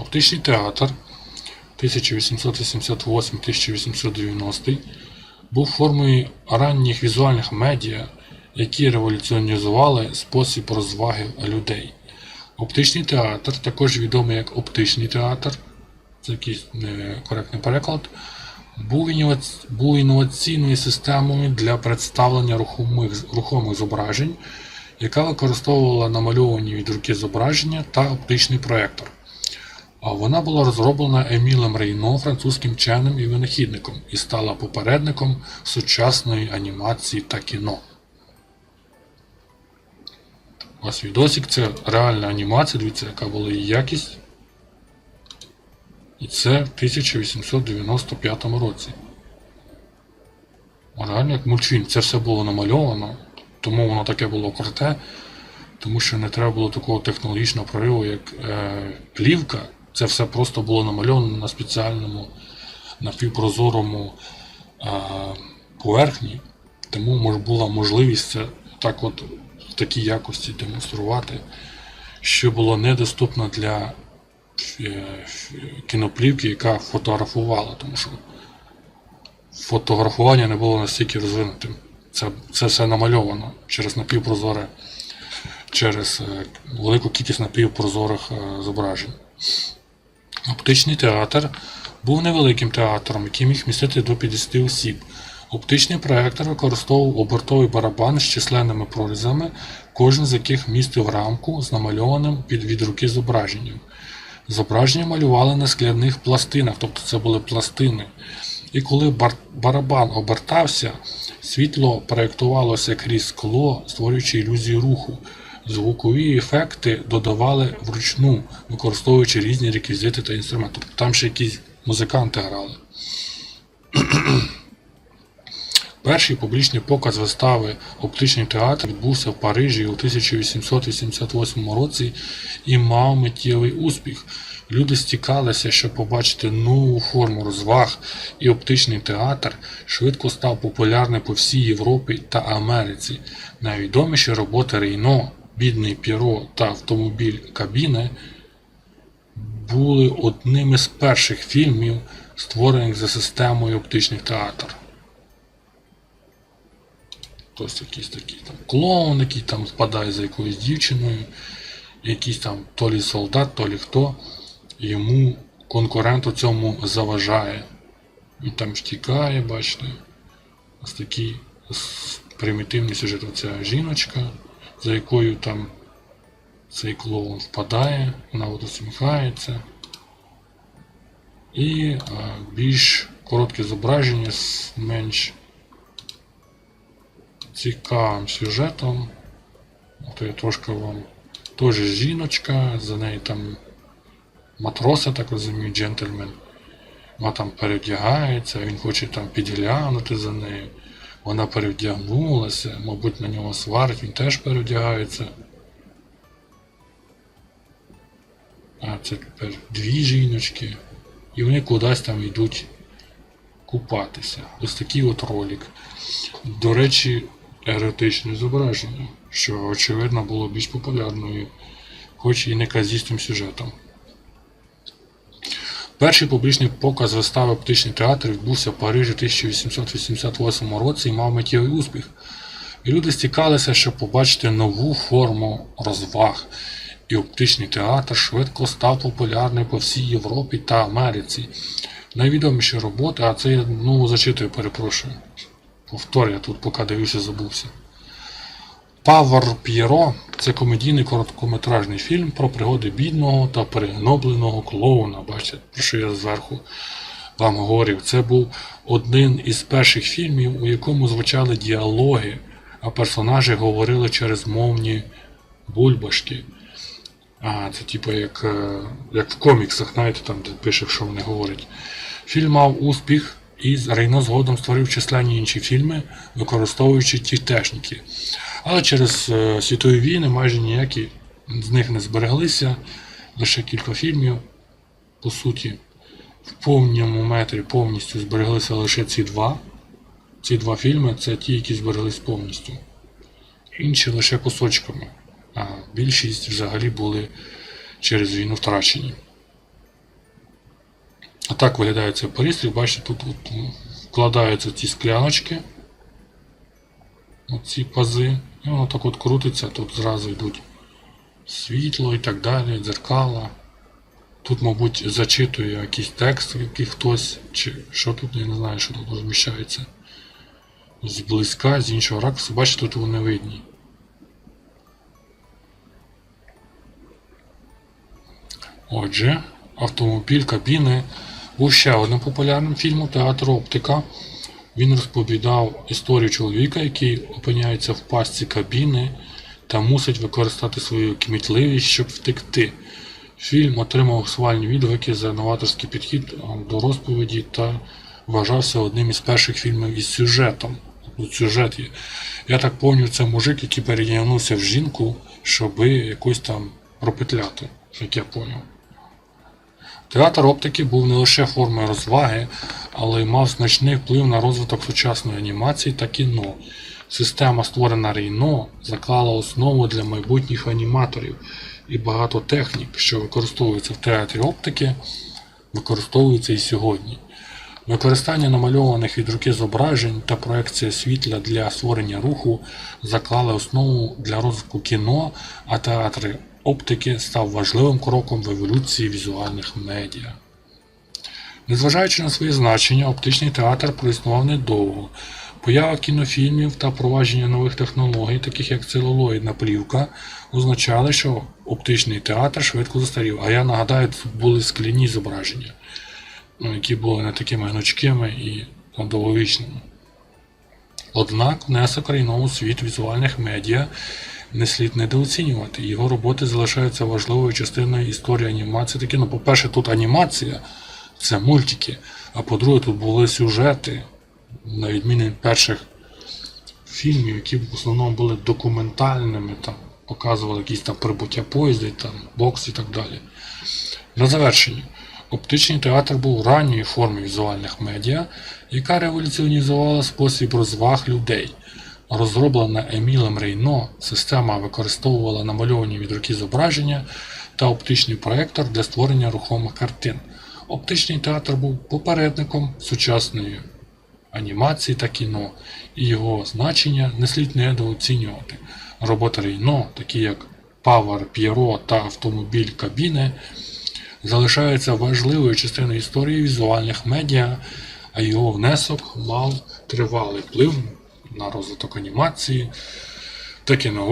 Оптичний театр 1888-1890 був формою ранніх візуальних медіа, які революціонізували спосіб розваги людей. Оптичний театр, також відомий як оптичний театр, це якийсь некоректний переклад, був, інноваційною системою для представлення рухомих, рухомих зображень, яка використовувала намальовані від руки зображення та оптичний проєктор. Вона була розроблена Емілем Рейно, французьким вченим і винахідником, і стала попередником сучасної анімації та кіно. Ось відосик це реальна анімація, дивіться, яка була її якість. І це в 1895 році. Реально як мультфільм, це все було намальовано, тому воно таке було круте, тому що не треба було такого технологічного прориву, як е, плівка. Це все просто було намальовано на спеціальному напівпрозорому е, поверхні, тому була можливість це так от в такій якості демонструвати, що було недоступно для е, кіноплівки, яка фотографувала, тому що фотографування не було настільки розвинутим. Це, це все намальовано через напівпрозоре, через е, велику кількість напівпрозорих е, зображень. Оптичний театр був невеликим театром, який міг містити до 50 осіб. Оптичний проектор використовував обертовий барабан з численними прорізами, кожен з яких містив рамку з намальованим під від руки зображенням. Зображення малювали на скляних пластинах, тобто це були пластини. І коли бар- барабан обертався, світло проєктувалося крізь скло, створюючи ілюзію руху. Звукові ефекти додавали вручну, використовуючи різні реквізити та інструменти. Тобто там ще якісь музиканти грали. Перший публічний показ вистави Оптичний театр відбувся в Парижі у 1888 році і мав миттєвий успіх. Люди стікалися, щоб побачити нову форму розваг, і оптичний театр швидко став популярним по всій Європі та Америці. Найвідоміші роботи Рейно, Бідний Піро та автомобіль Кабіне були одними з перших фільмів, створених за системою оптичних театрів. Хтось якийсь такий там клоун, який там впадає за якоюсь дівчиною, якийсь там то лі солдат, то лі хто, йому конкурент у цьому заважає. Він там втікає, бачите. Ось такий примітивний сюжет. Оця жіночка, за якою там цей клоун впадає, вона усміхається. І е, більш коротке зображення з менш цікавим сюжетом. От я трошки вам теж жіночка, за нею там матрос, я так розумію, джентльмен. Вона там перевдягається, він хоче там підглянути за нею. Вона перевдягнулася, мабуть, на нього сварить, він теж перевдягається. А це тепер дві жіночки. І вони кудись там йдуть купатися. Ось такий от ролик. До речі, еротичне зображення, що очевидно було більш популярною, хоч і не казістим сюжетом. Перший публічний показ вистави Оптичний театр відбувся в Парижі в 1888 році і мав миттєвий успіх. І люди стікалися, щоб побачити нову форму розваг. І оптичний театр швидко став популярним по всій Європі та Америці. Найвідоміші роботи, а це я ну, зачитую, перепрошую. Повтор, я тут поки дивився, забувся. Павер П'єро це комедійний короткометражний фільм про пригоди бідного та перегнобленого клоуна. Бачите, про що я зверху вам говорив. Це був один із перших фільмів, у якому звучали діалоги, а персонажі говорили через мовні бульбашки. А, це типу як, е, як в коміксах, знаєте, там де пише, що вони говорять. Фільм мав успіх, і Рейно згодом створив численні інші фільми, використовуючи ті техніки. Але через е, світові війни майже ніякі з них не збереглися, лише кілька фільмів. По суті, в повному метрі повністю збереглися лише ці два. Ці два фільми це ті, які збереглись повністю. Інші лише кусочками, а більшість взагалі були через війну втрачені. А так виглядає цей пристрій. Бачите, тут от, вкладаються ці скляночки. Оці пази. І воно так от крутиться, тут зразу йдуть світло і так далі, дзеркала. Тут, мабуть, зачитує якийсь текст, який хтось, чи що тут, я не знаю, що тут розміщається. Зблизька, з іншого ракурсу, бачите, тут вони видні. Отже, автомобіль кабіни був ще одним популярним фільмом Театр Оптика. Він розповідав історію чоловіка, який опиняється в пастці кабіни та мусить використати свою кмітливість, щоб втекти. Фільм отримав схвальні відгуки за новаторський підхід до розповіді та вважався одним із перших фільмів із сюжетом. Тут сюжет є. Я так пам'ятаю, це мужик, який передягнувся в жінку, щоби якусь там пропетляти, як я поняв. Театр оптики був не лише формою розваги, але й мав значний вплив на розвиток сучасної анімації та кіно. Система, створена Рейно, заклала основу для майбутніх аніматорів, і багато технік, що використовуються в театрі оптики, використовуються і сьогодні. Використання намальованих від руки зображень та проекція світла для створення руху заклали основу для розвитку кіно, а театр оптики став важливим кроком в еволюції візуальних медіа. Незважаючи на своє значення, оптичний театр проіснував недовго. Поява кінофільмів та впровадження нових технологій, таких як целулоїдна плівка, означали, що оптичний театр швидко застарів. А я нагадаю, тут були скляні зображення, ну, які були не такими гнучкими і довговічними. Однак внесок Рейно світ візуальних медіа не слід недооцінювати. Його роботи залишаються важливою частиною історії анімації. Такі, ну, по-перше, тут анімація, це мультики, а по-друге, тут були сюжети, на відміну від перших фільмів, які в основному були документальними, там показували якісь там прибуття поїздів, там бокс і так далі. На завершення. Оптичний театр був ранньою формою візуальних медіа, яка революціонізувала спосіб розваг людей. Розроблена Емілем Рейно, система використовувала намальовані від руки зображення та оптичний проектор для створення рухомих картин. Оптичний театр був попередником сучасної анімації та кіно, і його значення не слід недооцінювати. Роботи Рейно, такі як Павер, П'єро та автомобіль кабіни, залишаються важливою частиною історії візуальних медіа, а його внесок мав тривалий вплив на розвиток анімації та кіно.